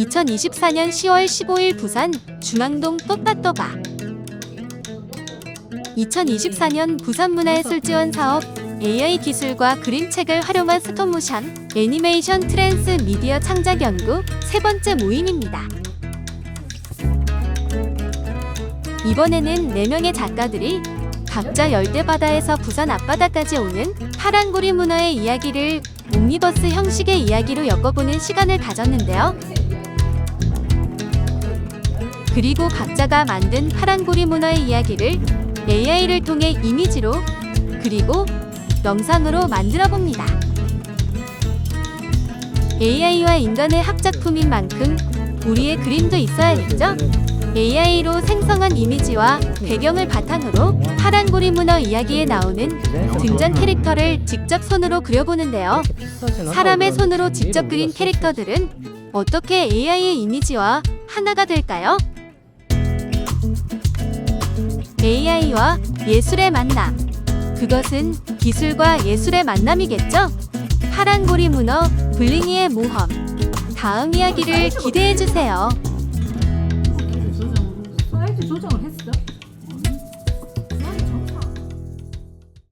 2024년 10월 15일 부산 중앙동 또따또바 2024년 부산문화예술 지원 사업 AI 기술과 그림책을 활용한 스톱모션 애니메이션 트랜스 미디어 창작 연구 세 번째 모임입니다. 이번에는 4명의 작가들이 각자 열대바다에서 부산 앞바다까지 오는 파란고리 문화의 이야기를 옴니버스 형식의 이야기로 엮어보는 시간을 가졌는데요. 그리고 각자가 만든 파란고리 문화의 이야기를 AI를 통해 이미지로 그리고 영상으로 만들어 봅니다. AI와 인간의 합작품인 만큼 우리의 그림도 있어야겠죠? AI로 생성한 이미지와 배경을 바탕으로 파란고리 문어 이야기에 나오는 등장 캐릭터를 직접 손으로 그려보는데요. 사람의 손으로 직접 그린 캐릭터들은 어떻게 AI의 이미지와 하나가 될까요? AI와 예술의 만남. 그것은 기술과 예술의 만남이겠죠? 파란 고리 문어 블링이의 모험. 다음 이야기를 기대해 주세요.